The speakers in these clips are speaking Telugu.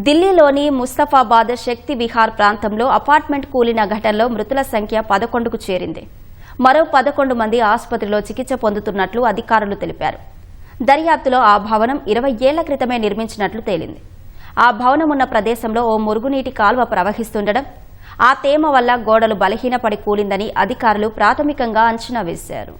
ఢిల్లీలోని ముస్తఫాబాద్ శక్తి విహార్ ప్రాంతంలో అపార్ట్మెంట్ కూలిన ఘటనలో మృతుల సంఖ్య పదకొండుకు చేరింది. మరో పదకొండు మంది ఆసుపత్రిలో చికిత్స పొందుతున్నట్లు అధికారులు తెలిపారు. దర్యాప్తులో ఆ భవనం ఇరవై ఏళ్ళ క్రితమే నిర్మించినట్లు తేలింది. ఆ భవనం ఉన్న ప్రదేశంలో ఓ మురుగునీటి కాల్వ ప్రవహిస్తుండడం ఆ తేమ వల్ల గోడలు బలహీనపడి కూలిందని అధికారులు ప్రాథమికంగా అంచనా వేశారు.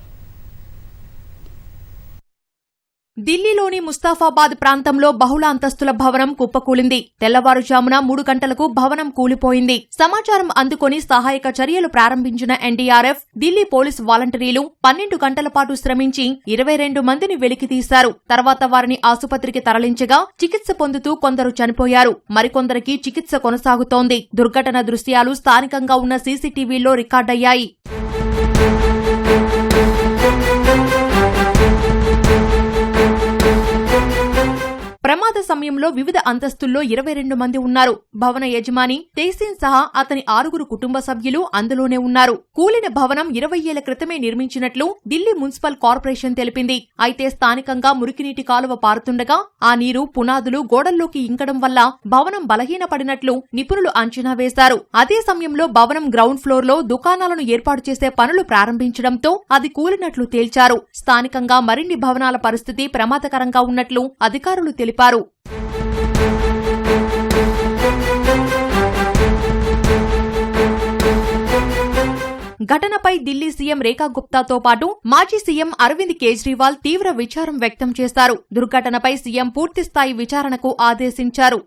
ఢిల్లీలోని ముస్తాఫాబాద్ ప్రాంతంలో బహుళ అంతస్తుల భవనం కుప్పకూలింది. తెల్లవారుజామున మూడు గంటలకు భవనం కూలిపోయింది. సమాచారం అందుకొని సహాయక చర్యలు ప్రారంభించిన ఎన్డీఆర్ఎఫ్ ఢిల్లీ పోలీస్ వాలంటీర్లు పన్నెండు గంటల పాటు శ్రమించి ఇరవై రెండు మందిని వెలికితీశారు తర్వాత వారిని ఆసుపత్రికి తరలించగా చికిత్స పొందుతూ కొందరు చనిపోయారు. మరికొందరికి చికిత్స కొనసాగుతోంది. దుర్ఘటన దృశ్యాలు స్థానికంగా ఉన్న సీసీటీవీలో రికార్డయ్యాయి. సమయంలో వివిధ అంతస్తుల్లో ఇరవై రెండు మంది ఉన్నారు. భవన యజమాని తేసిన్ సహా అతని ఆరుగురు కుటుంబ సభ్యులు అందులోనే ఉన్నారు. కూలిన భవనం ఇరవై ఏళ్ళ క్రితమే నిర్మించినట్లు ఢిల్లీ మున్సిపల్ కార్పొరేషన్ తెలిపింది. అయితే స్థానికంగా మురికినీటి కాలువ పారుతుండగా ఆ నీరు పునాదులు గోడల్లోకి ఇంకడం వల్ల భవనం బలహీనపడినట్లు నిపుణులు అంచనా వేశారు. అదే సమయంలో భవనం గ్రౌండ్ ఫ్లోర్లో దుకాణాలను ఏర్పాటు చేసే పనులు ప్రారంభించడంతో అది కూలినట్లు తేల్చారు. స్థానికంగా మరిన్ని భవనాల పరిస్థితి ప్రమాదకరంగా ఉన్నట్లు అధికారులు తెలిపారు. ఘటనపై ఢిల్లీ సీఎం రేఖా గుప్తాతో పాటు మాజీ సీఎం అరవింద్ కేజ్రీవాల్ తీవ్ర విచారం వ్యక్తం చేశారు. దుర్ఘటనపై సీఎం పూర్తిస్థాయి విచారణకు ఆదేశించారు.